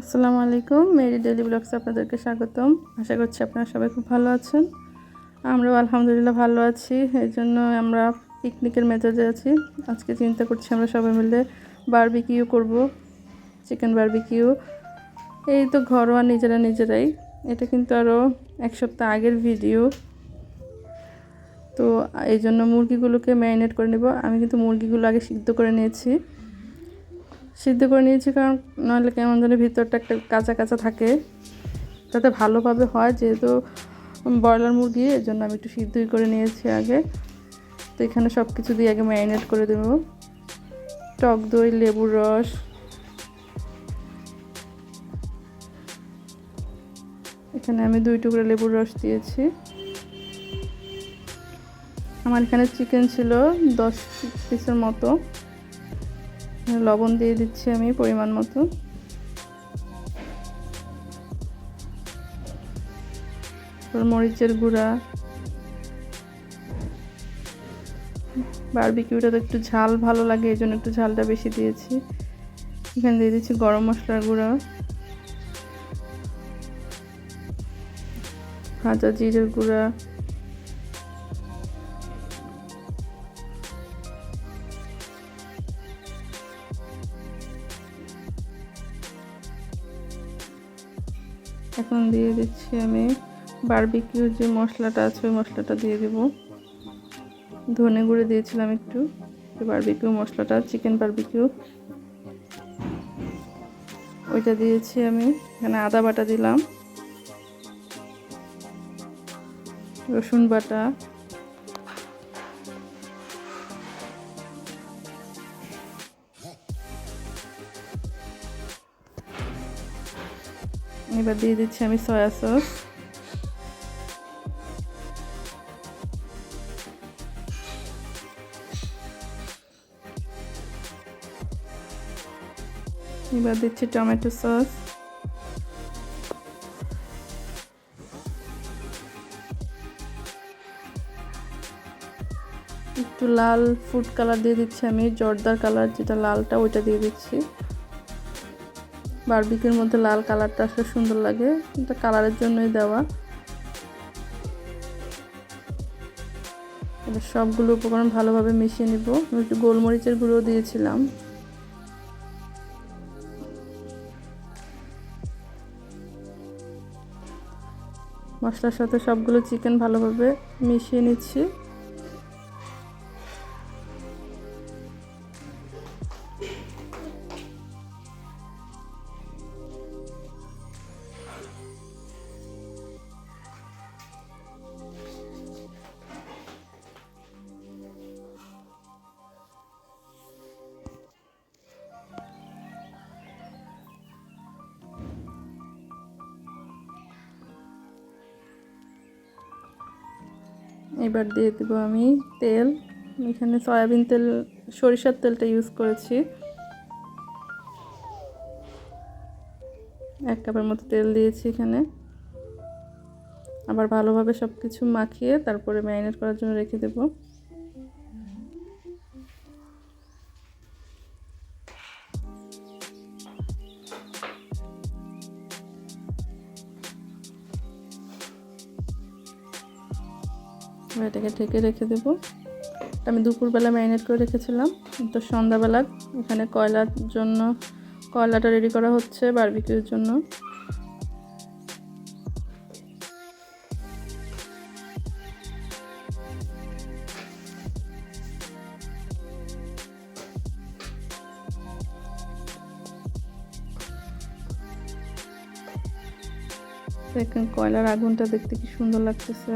আসসালামু আলাইকুম, Mary daily blogs আপনাদেরকে স্বাগতম। আশা করছি আপনারা সবাই খুব ভালো আছেন। আমরাও আলহামদুলিল্লাহ ভালো আছি। এই জন্য আমরা পিকনিকের মেজাজে আছি। আজকে চিন্তা করছি আমরা সবাই মিলে বারবিকিউ করব, চিকেন বারবিকিউ। এই তো ঘরোয়া নিজেরা নিজেরাই। এটা কিন্তু আরও এক সপ্তাহ আগের ভিডিও। তো এই জন্য মুরগিগুলোকে ম্যারিনেট করে নেব। আমি কিন্তু মুরগিগুলো আগে সিদ্ধ করে নিয়েছি। সিদ্ধ করে নিয়েছি, কারণ নাহলে কেমন যেন ভিতরটা একটা কাঁচা কাঁচা থাকে। যাতে ভালোভাবে হয়, যেহেতু ব্রয়লার মুরগি এর জন্য আমি একটু সিদ্ধই করে নিয়েছি আগে। তো এখানে সব কিছু দিয়ে আগে ম্যারিনেট করে দেব। টক দই, লেবুর রস। এখানে আমি দুই টুকরো লেবুর রস দিয়েছি। আমার এখানে চিকেন ছিল দশ পিসের মতো। লবণ দিয়ে দিচ্ছি আমি পরিমাণ মতো। মরিচের গুঁড়া। বারবিকিউটা তো একটু ঝাল ভালো লাগে, এই জন্য একটু ঝালটা বেশি দিয়েছি। এখানে দিয়ে দিচ্ছি গরম মশলার গুঁড়া। ভাজা জিরের গুঁড়া। এখন দিয়ে দিচ্ছি আমি বারবিকিউর যে মশলাটা আছে, ওই মশলাটা দিয়ে দেবো। ধনে গুঁড়ো দিয়েছিলাম একটু বারবিকিউ মশলাটা, চিকেন বারবিকিউ। ওইটা দিয়েছি আমি, এখানে আদা বাটা দিলাম। রসুন বাটা। এবার দিয়ে দিচ্ছি আমি সয়া সস। এবার দিচ্ছি টমেটো সস। একটু লাল ফুড কালার দিয়ে দিচ্ছি আমি, জর্দার কালার যেটা লালটা, ওইটা দিয়ে দিচ্ছি। বারবিকির মধ্যে লাল কালারটা আসলে সুন্দর লাগে। এটা কালারের জন্যই দেওয়া। এবার সবগুলো উপকরণ ভালোভাবে মিশিয়ে নিব। একটু গোলমরিচের গুঁড়ো দিয়েছিলাম। মশলার সাথে সবগুলো চিকেন ভালোভাবে মিশিয়ে নিচ্ছি। এবার দিয়ে দেবো আমি তেল। এখানে সয়াবিন তেল, সরিষার তেলটা ইউজ করেছি। এক কাপের মতো তেল দিয়েছি এখানে। আবার ভালোভাবে সব কিছু মাখিয়ে তারপরে ম্যারিনেট করার জন্য রেখে দেবো। এটাকে ঢেকে রেখে দেবো। আমি দুপুরবেলা ম্যারিনেট করে রেখেছিলাম। তো সন্ধ্যাবেলা এখানে কয়লার জন্য, কয়লাটা রেডি করা হচ্ছে বারবিকিউর জন্য। দেখেন কয়লার আগুনটা দেখতে কি সুন্দর লাগতেছে।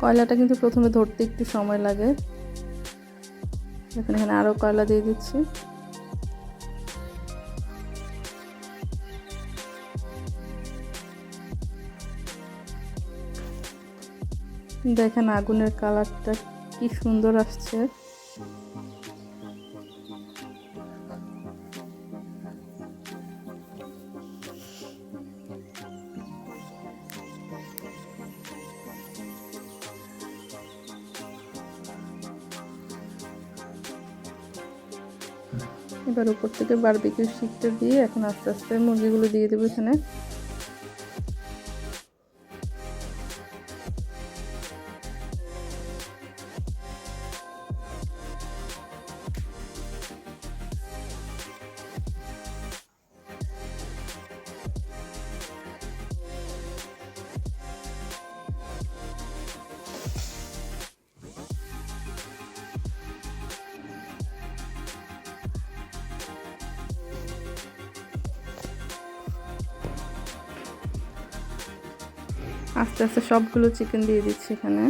কয়লাটা কিন্তু প্রথমে ধরতে একটু সময় লাগে। এখানে এখানে আরও কয়লা দিয়ে দিচ্ছি। দেখেন আগুনের কালারটা কি সুন্দর আসছে। এবার উপর থেকে বারবিকিউ শিখতে দিয়ে এখন আস্তে আস্তে মুরগিগুলো দিয়ে দেবো এখানে। আস্তে আস্তে সবগুলো চিকেন দিয়ে দিচ্ছি এখানে।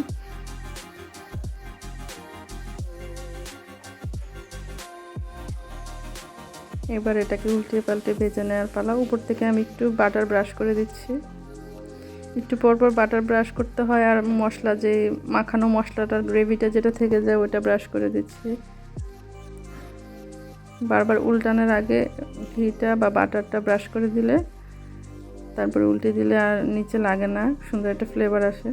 এবার এটাকে উল্টে পাল্টে ভেজে নেওয়ার পালা। উপর থেকে আমি একটু বাটার ব্রাশ করে দিচ্ছি। একটু পর পর বাটার ব্রাশ করতে হয় আর মশলা যে মাখানো মশলাটার গ্রেভিটা যেটা থেকে যায় ওটা ব্রাশ করে দিচ্ছি। বারবার উল্টানোর আগে ঘিটা বা বাটারটা ব্রাশ করে দিলে তারপরে উল্টে দিলে আর নিচে লাগে না, সুন্দর একটা ফ্লেভার আসে।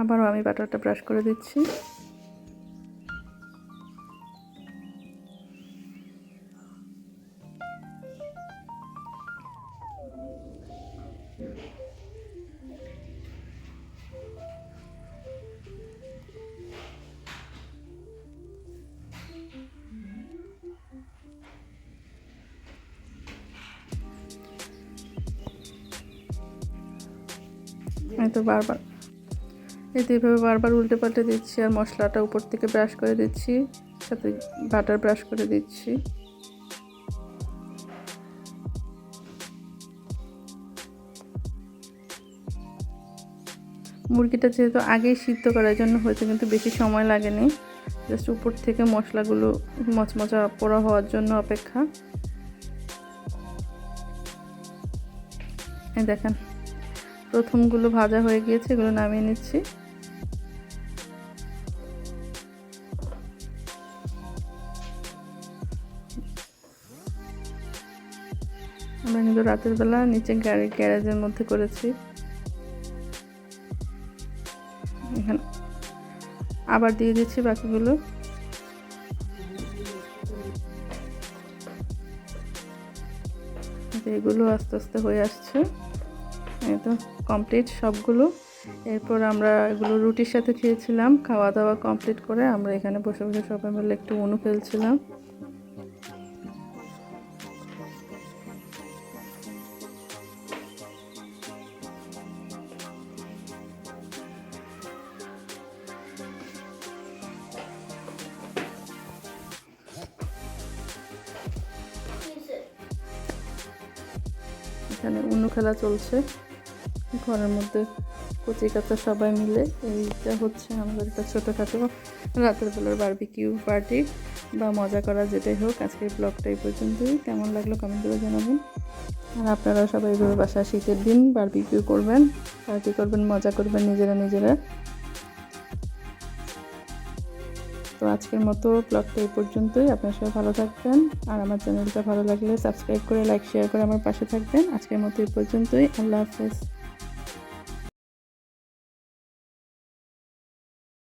আবারও আমি বাটারটা ব্রাশ করে দিচ্ছি। আমি তো বারবার, এই তো এইভাবে বারবার উল্টে পাল্টে দিচ্ছি আর মশলাটা উপর থেকে ব্রাশ করে দিচ্ছি, সাথে বাটার ব্রাশ করে দিচ্ছি। মুরগিটা যেহেতু আগেই সিদ্ধ করার জন্য হয়েছে, কিন্তু বেশি সময় লাগেনি, জাস্ট উপর থেকে মশলাগুলো মচমচা পোড়া হওয়ার জন্য অপেক্ষা। এই দেখেন প্রথমগুলো ভাজা হয়ে গিয়েছে, এগুলো নামিয়ে নিচ্ছি। আমরা কিন্তু রাতের বেলা নিচে গাড়ি গ্যারেজের মধ্যে করেছি। এখানে আবার দিয়ে দিচ্ছি বাকিগুলো। এগুলো আস্তে আস্তে হয়ে আসছে। তো কমপ্লিট সবগুলো। এরপর আমরা এগুলো রুটির সাথে খেয়েছিলাম খাওয়া দাওয়া কমপ্লিট করে আমরা এখানে বসে বসে সবাই মিলে একটু অনু খেলছিলাম। এখানে অন্য খেলা চলছে। ঘরের মধ্যে কচি কাচা সবাই মিলে, এইটা হচ্ছে আমাদের একটা ছোটোখাটো রাতের বেলার বারবিকিউ পার্টি বা মজা করা যেটাই হোক, আজকের ব্লগটা এই পর্যন্তই। কেমন লাগল কমেন্ট করে জানাবেন। আর আপনারা সবাই এইভাবে বাসা শীতের দিন বারবিকিউ করবেন পার্টি করবেন, মজা করবেন নিজেরা নিজেরা। তো আজকের মতো ব্লগটা এই পর্যন্তই। আপনার সবাই ভালো থাকবেন। আর আমার চ্যানেলটা ভালো লাগলে সাবস্ক্রাইব করে লাইক শেয়ার করে আমার পাশে থাকবেন। আজকের মতো এই পর্যন্তই। আল্লাহ হাফেজ।